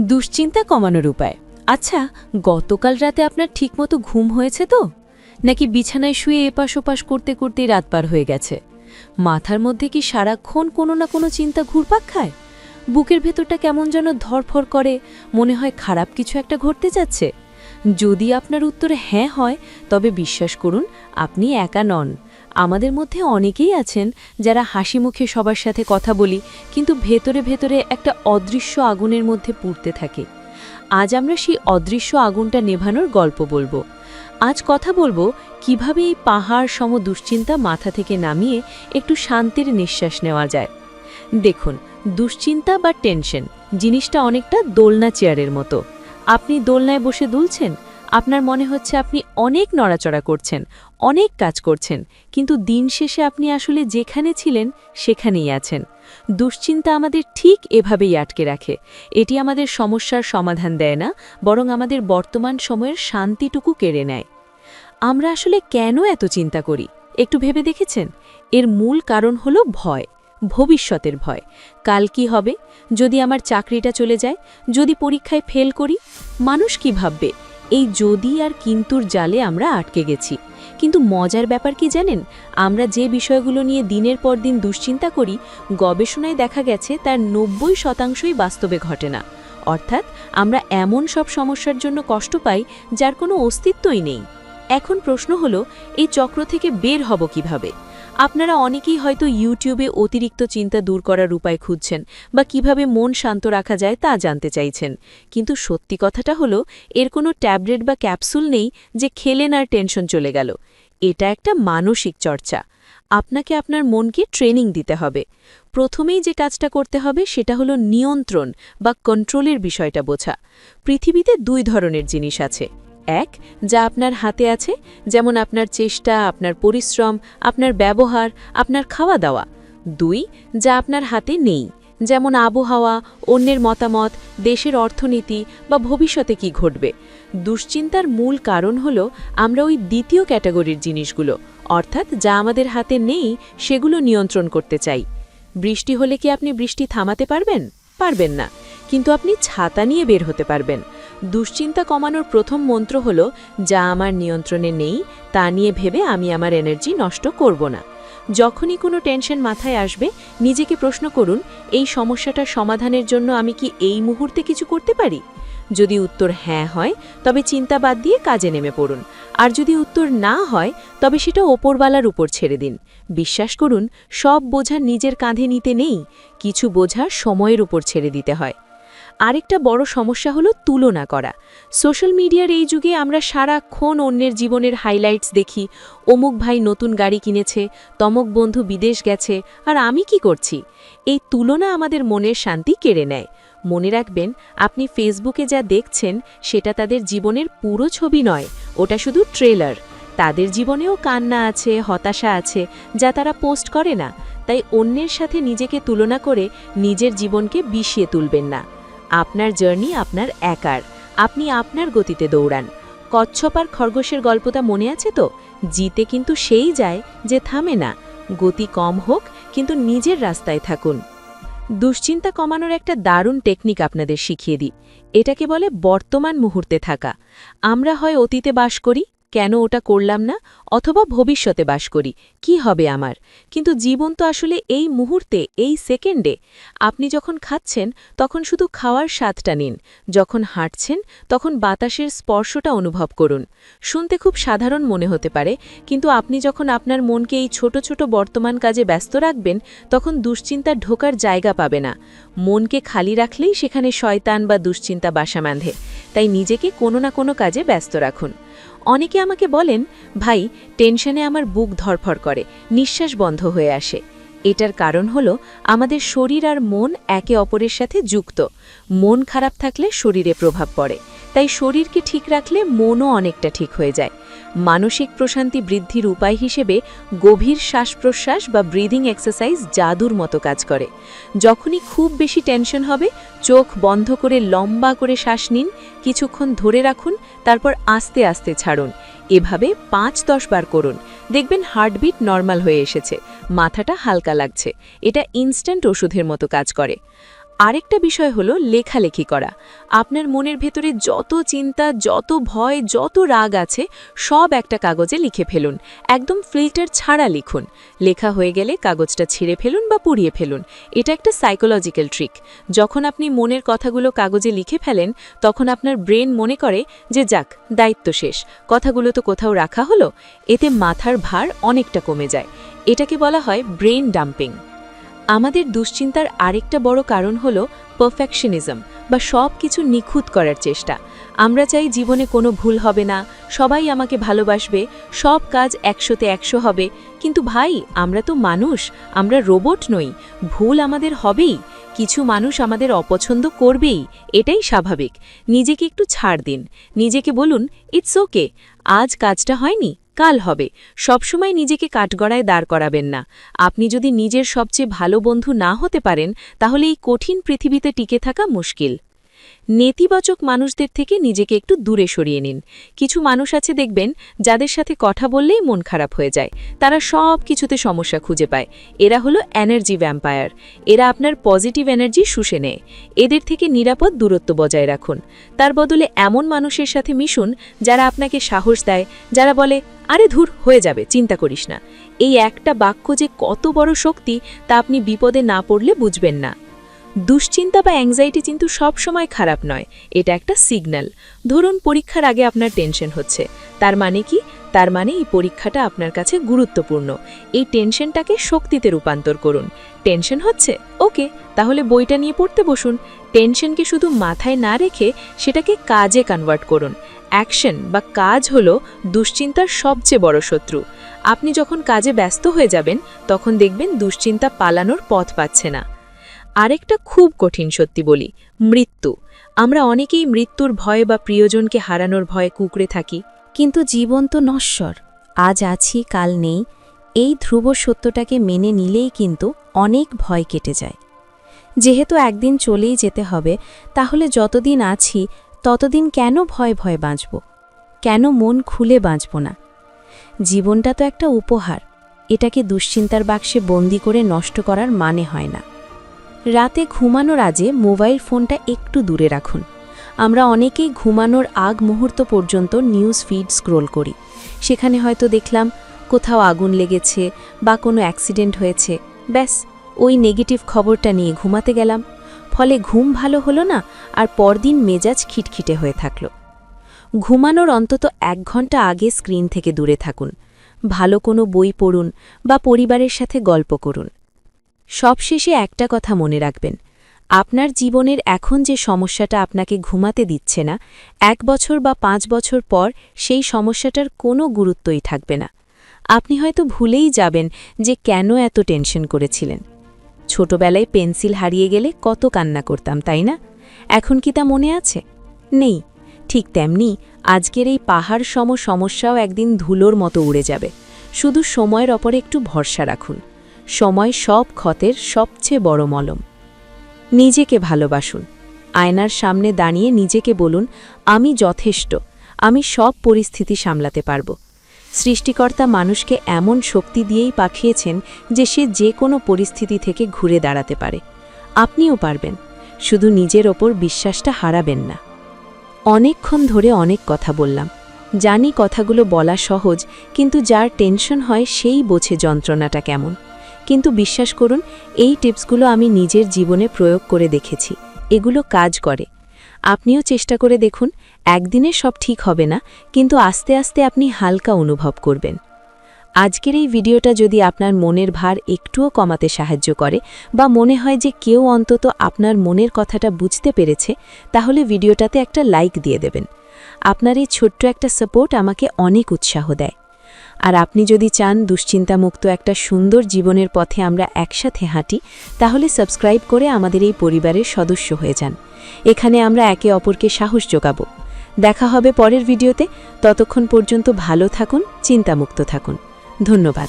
দুশ্চিন্তা কমানোর উপায়। আচ্ছা গতকাল রাতে আপনার ঠিকমতো ঘুম হয়েছে তো? নাকি বিছানায় শুয়ে এপাশ ওপাশ করতে করতেই রাত পার হয়ে গেছে? মাথার মধ্যে কি সারাক্ষণ কোনো না কোনো চিন্তা ঘুরপাক খায়? বুকের ভেতরটা কেমন যেন ধরফর করে, মনে হয় খারাপ কিছু একটা ঘটতে যাচ্ছে। যদি আপনার উত্তরে হ্যাঁ হয়, তবে বিশ্বাস করুন, আপনি একা নন। আমাদের মধ্যে অনেকেই আছেন যারা হাসি মুখে সবার সাথে কথা বলি, কিন্তু ভেতরে ভেতরে একটা অদৃশ্য আগুনের মধ্যে পুড়তে থাকে। আজ আমরা সেই অদৃশ্য আগুনটা নেভানোর গল্প বলব। আজ কথা বলব কীভাবে এই পাহাড় সম দুশ্চিন্তা মাথা থেকে নামিয়ে একটু শান্তির নিঃশ্বাস নেওয়া যায়। দেখুন, দুশ্চিন্তা বা টেনশন, জিনিসটা অনেকটা দোলনা চেয়ারের মতো। আপনি দোলনায় বসে দুলছেন? আপনার মনে হচ্ছে আপনি অনেক নড়াচড়া করছেন, অনেক কাজ করছেন, কিন্তু দিন শেষে আপনি আসলে যেখানে ছিলেন সেখানেই আছেন। দুশ্চিন্তা আমাদের ঠিক এভাবেই আটকে রাখে। এটি আমাদের সমস্যার সমাধান দেয় না, বরং আমাদের বর্তমান সময়ের শান্তিটুকু কেড়ে নেয়। আমরা আসলে কেন এত চিন্তা করি? একটু ভেবে দেখেছেন? এর মূল কারণ হলো ভয়, ভবিষ্যতের ভয়। কাল কি হবে? যদি আমার চাকরিটা চলে যায়, যদি পরীক্ষায় ফেল করি, মানুষ কি ভাববে? এই যদি আর কিন্তুর জালে আমরা আটকে গেছি। কিন্তু মজার ব্যাপার কি জানেন? আমরা যে বিষয়গুলো নিয়ে দিনের পর দিন দুশ্চিন্তা করি, গবেষণায় দেখা গেছে তার নব্বই শতাংশই বাস্তবে ঘটে না। অর্থাৎ আমরা এমন সব সমস্যার জন্য কষ্ট পাই যার কোনো অস্তিত্বই নেই। এখন প্রশ্ন হলো, এই চক্র থেকে বের হব কীভাবে? আপনারা অনেকেই হয়তো ইউটিউবে অতিরিক্ত চিন্তা দূর করার উপায় খুঁজছেন বা কীভাবে মন শান্ত রাখা যায় তা জানতে চাইছেন। কিন্তু সত্যি কথাটা হলো, এর কোনো ট্যাবলেট বা ক্যাপসুল নেই যে খেলেন আর টেনশন চলে গেল। এটা একটা মানসিক চর্চা। আপনাকে আপনার মনকে ট্রেনিং দিতে হবে। প্রথমেই যে কাজটা করতে হবে সেটা হলো নিয়ন্ত্রণ বা কন্ট্রোলের বিষয়টা বোঝা। পৃথিবীতে দুই ধরনের জিনিস আছে। এক, যা আপনার হাতে আছে, যেমন আপনার চেষ্টা, আপনার পরিশ্রম, আপনার ব্যবহার, আপনার খাওয়া দাওয়া দুই, যা আপনার হাতে নেই, যেমন আবহাওয়া, অন্যের মতামত, দেশের অর্থনীতি বা ভবিষ্যতে কি ঘটবে। দুশ্চিন্তার মূল কারণ হল আমরা ওই দ্বিতীয় ক্যাটাগরির জিনিসগুলো, অর্থাৎ যা আমাদের হাতে নেই, সেগুলো নিয়ন্ত্রণ করতে চাই। বৃষ্টি হলে কি আপনি বৃষ্টি থামাতে পারবেন? পারবেন না। কিন্তু আপনি ছাতা নিয়ে বের হতে পারবেন। দুশ্চিন্তা কমানোর প্রথম মন্ত্র হল, যা আমার নিয়ন্ত্রণে নেই, তা নিয়ে ভেবে আমি আমার এনার্জি নষ্ট করব না। যখনই কোনো টেনশন মাথায় আসবে, নিজেকে প্রশ্ন করুন, এই সমস্যাটা সমাধানের জন্য আমি কি এই মুহূর্তে কিছু করতে পারি? যদি উত্তর হ্যাঁ হয়, তবে চিন্তা বাদ দিয়ে কাজে নেমে পড়ুন। আর যদি উত্তর না হয়, তবে সেটা ওপরওয়ালার উপর ছেড়ে দিন। বিশ্বাস করুন, সব বোঝা নিজের কাঁধে নিতে নেই, কিছু বোঝা সময়ের উপর ছেড়ে দিতে হয়। আরেকটা বড় সমস্যা হলো তুলনা করা। সোশ্যাল মিডিয়ার এই যুগে আমরা সারাক্ষণ অন্যের জীবনের হাইলাইটস দেখি, অমুক ভাই নতুন গাড়ি কিনেছে, তমক বন্ধু বিদেশ গেছে, আর আমি কি করছি? এই তুলনা আমাদের মনের শান্তি কেড়ে নেয়। মনে রাখবেন, আপনি ফেসবুকে যা দেখছেন, সেটা তাদের জীবনের পুরো ছবি নয়, ওটা শুধু ট্রেলার। তাদের জীবনেও কান্না আছে, হতাশা আছে, যা তারা পোস্ট করে না। তাই অন্যের সাথে নিজেকে তুলনা করে নিজের জীবনকে বিষিয়ে তুলবেন না। আপনার জার্নি আপনার একার। আপনি আপনার গতিতে দৌড়ান। কচ্ছপ আর খরগোশের গল্পটা মনে আছে তো? জিতে কিন্তু সেই যায় যে থামে না। গতি কম হোক, কিন্তু নিজের রাস্তায় থাকুন। দুশ্চিন্তা কমানোর একটা দারুণ টেকনিক আপনাদের শিখিয়ে দিই। এটাকে বলে বর্তমান মুহূর্তে থাকা। আমরা হয় অতীতে বাস করি কেন ওটা করলাম না? অথবা ভবিষ্যতে বাস করি, কি হবে আমার? কিন্তু জীবন তো আসলে এই মুহূর্তে, এই সেকেন্ডে। আপনি যখন খাচ্ছেন, তখন শুধু খাওয়ার স্বাদটা নিন। যখন হাঁটছেন, তখন বাতাসের স্পর্শটা অনুভব করুন। শুনতে খুব সাধারণ মনে হতে পারে, কিন্তু আপনি যখন আপনার মনকে এই ছোট ছোট বর্তমান কাজে ব্যস্ত রাখবেন, তখন দুশ্চিন্তা ঢোকার জায়গা পাবে না। মনকে খালি রাখলেই সেখানে শয়তান বা দুশ্চিন্তা বাসা বাঁধে। তাই নিজেকে কোনো না কোনো কাজে ব্যস্ত রাখুন। অনেকে আমাকে বলেন, ভাই, টেনশনে আমার বুক ধরফর করে, নিঃশ্বাস বন্ধ হয়ে আসে। এটার কারণ হলো, আমাদের শরীর আর মন একে অপরের সাথে যুক্ত। মন খারাপ থাকলে শরীরে প্রভাব পড়ে। তাই শরীরকে ঠিক রাখলে মনও অনেকটা ঠিক হয়ে যায়। মানসিক প্রশান্তি বৃদ্ধির উপায় হিসেবে গভীর শ্বাস প্রশ্বাস বা ব্রিদিং এক্সারসাইজ জাদুর মতো কাজ করে। যখনই খুব বেশি টেনশন হবে, চোখ বন্ধ করে লম্বা করে শ্বাস নিন, কিছুক্ষণ ধরে রাখুন, তারপর আস্তে আস্তে ছাড়ুন। এভাবে পাঁচ দশ বার করুন। দেখবেন হার্টবিট নর্মাল হয়ে এসেছে, মাথাটা হালকা লাগছে। এটা ইনস্ট্যান্ট ওষুধের মতো কাজ করে। আরেকটা বিষয় হলো লেখালেখি করা। আপনার মনের ভেতরে যত চিন্তা, যত ভয়, যত রাগ আছে, সব একটা কাগজে লিখে ফেলুন। একদম ফিল্টার ছাড়া লিখুন। লেখা হয়ে গেলে কাগজটা ছিঁড়ে ফেলুন বা পুড়িয়ে ফেলুন। এটা একটা সাইকোলজিক্যাল ট্রিক যখন আপনি মনের কথাগুলো কাগজে লিখে ফেলেন, তখন আপনার ব্রেন মনে করে যে, যাক, দায়িত্ব শেষ। কথাগুলো তো কোথাও রাখা হলো। এতে মাথার ভার অনেকটা কমে যায়। এটাকে বলা হয় ব্রেন ডাম্পিং। আমাদের দুশ্চিন্তার আরেকটা বড় কারণ হল পারফেকশনিজম বা সব কিছু নিখুঁত করার চেষ্টা। আমরা চাই জীবনে কোনো ভুল হবে না, সবাই আমাকে ভালোবাসবে, সব কাজ একশোতে একশো হবে। কিন্তু ভাই, আমরা তো মানুষ, আমরা রোবট নই, ভুল আমাদের হবেই, কিছু মানুষ আমাদের অপছন্দ করবেই, এটাই স্বাভাবিক। নিজেকে একটু ছাড় দিন, নিজেকে বলুন ইটস ওকে আজ কাজটা হয়নি কাল হবে। সবসময় নিজেকে কাঠগড়ায় দাঁড় করাবেন না। আপনি যদি নিজের সবচেয়ে ভালো বন্ধু না হতে পারেন, তাহলে এই কঠিন পৃথিবীতে টিকে থাকা মুশকিল। নেতিবাচক মানুষদের থেকে নিজেকে একটু দূরে সরিয়ে নিন। কিছু মানুষ আছে দেখবেন, যাদের সাথে কথা বললেই মন খারাপ হয়ে যায়। তারা সব কিছুতে সমস্যা খুঁজে পায়। এরা হলো এনার্জি ভ্যাম্পায়ার এরা আপনার পজিটিভ এনার্জি শুষে নেয়। এদের থেকে নিরাপদ দূরত্ব বজায় রাখুন। তার বদলে এমন মানুষের সাথে মিশুন, যারা আপনাকে সাহস দেয়, যারা বলে, আরে ধুর, হয়ে যাবে, চিন্তা করিস না। এই একটা বাক্য যে কত বড় শক্তি, তা আপনি বিপদে না পড়লে বুঝবেন না। দুশ্চিন্তা বা অ্যাংজাইটি কিন্তু সব সময় খারাপ নয়, এটা একটা সিগন্যাল ধরুন পরীক্ষার আগে আপনার টেনশন হচ্ছে, তার মানে কি? তার মানে এই পরীক্ষাটা আপনার কাছে গুরুত্বপূর্ণ। এই টেনশনটাকে শক্তিতে রূপান্তর করুন। টেনশন হচ্ছে? ওকে, তাহলে বইটা নিয়ে পড়তে বসুন। টেনশনকে শুধু মাথায় না রেখে সেটাকে কাজে কনভার্ট করুন। অ্যাকশন বা কাজ হলো দুশ্চিন্তার সবচেয়ে বড় শত্রু। আপনি যখন কাজে ব্যস্ত হয়ে যাবেন, তখন দেখবেন দুশ্চিন্তা পালানোর পথ পাচ্ছে না। আরেকটা খুব কঠিন সত্যি বলি, মৃত্যু। আমরা অনেকেই মৃত্যুর ভয় বা প্রিয়জনকে হারানোর ভয়ে কুকড়ে থাকি, কিন্তু জীবন তো নশ্বর, আজ আছি, কাল নেই, এই ধ্রুব সত্যটাকে মেনে নিলেই কিন্তু অনেক ভয় কেটে যায়। যেহেতু একদিন চলেই যেতে হবে, তাহলে যতদিন আছি, ততদিন কেন ভয় ভয় বাঁচব? কেন মন খুলে বাঁচব না? জীবনটা তো একটা উপহার, এটাকে দুশ্চিন্তার বাক্সে বন্দি করে নষ্ট করার মানে হয় না। রাতে ঘুমানোর আজে মোবাইল ফোনটা একটু দূরে রাখুন। আমরা অনেকেই ঘুমানোর আগ মুহূর্ত পর্যন্ত নিউজ ফিড স্ক্রোল করি। সেখানে হয়তো দেখলাম কোথাও আগুন লেগেছে বা কোনো অ্যাক্সিডেন্ট হয়েছে। ব্যাস, ওই নেগেটিভ খবরটা নিয়ে ঘুমাতে গেলাম। ফলে ঘুম ভালো হলো না আর পরদিন মেজাজ খিটখিটে হয়ে থাকল। ঘুমানোর অন্তত এক ঘণ্টা আগে স্ক্রিন থেকে দূরে থাকুন। ভালো কোনো বই পড়ুন বা পরিবারের সাথে গল্প করুন। সবশেষে একটা কথা মনে রাখবেন। আপনার জীবনের এখন যে সমস্যাটা আপনাকে ঘুমাতে দিচ্ছে না, এক বছর বা পাঁচ বছর পর সেই সমস্যাটার কোনো গুরুত্বই থাকবে না। আপনি হয়তো ভুলেই যাবেন যে কেন এত টেনশন করেছিলেন। ছোটবেলায় পেন্সিল হারিয়ে গেলে কত কান্না করতাম, তাই না? এখন কি তা মনে আছে? নেই। ঠিক তেমনি আজকের এই পাহাড় সম সমস্যাও একদিন ধুলোর মতো উড়ে যাবে। শুধু সময়ের ওপরে একটু ভরসা রাখুন। সময় সব ক্ষতের সবচেয়ে বড় মলম। নিজেকে ভালোবাসুন। আয়নার সামনে দাঁড়িয়ে নিজেকে বলুন, আমি যথেষ্ট। আমি সব পরিস্থিতি সামলাতে পারব। সৃষ্টিকর্তা মানুষকে এমন শক্তি দিয়েই পাঠিয়েছেন যে সে যে কোনো পরিস্থিতি থেকে ঘুরে দাঁড়াতে পারে। আপনিও পারবেন। শুধু নিজের ওপর বিশ্বাসটা হারাবেন না। অনেকক্ষণ ধরে অনেক কথা বললাম। জানি কথাগুলো বলা সহজ, কিন্তু যার টেনশন হয় সেই বোঝে যন্ত্রণাটা কেমন। কিন্তু বিশ্বাস করুন, এই টিপসগুলো আমি নিজের জীবনে প্রয়োগ করে দেখেছি। এগুলো কাজ করে। আপনিও চেষ্টা করে দেখুন, একদিনে সব ঠিক হবে না, কিন্তু আস্তে আস্তে আপনি হালকা অনুভব করবেন। আজকের এই ভিডিওটা যদি আপনার মনের ভার একটুও কমাতে সাহায্য করে, বা মনে হয় যে কেউ অন্তত আপনার মনের কথাটা বুঝতে পেরেছে, তাহলে ভিডিওটাতে একটা লাইক দিয়ে দেবেন। আপনার এই ছোট্ট একটা সাপোর্ট আমাকে অনেক উৎসাহ দেয়। আর আপনি যদি চান দুশ্চিন্তামুক্ত একটা সুন্দর জীবনের পথে আমরা একসাথে হাঁটি, তাহলে সাবস্ক্রাইব করে আমাদের এই পরিবারের সদস্য হয়ে যান। এখানে আমরা একে অপরকে সাহস যোগাব। দেখা হবে পরের ভিডিওতে। ততক্ষণ পর্যন্ত ভালো থাকুন, চিন্তামুক্ত থাকুন। ধন্যবাদ।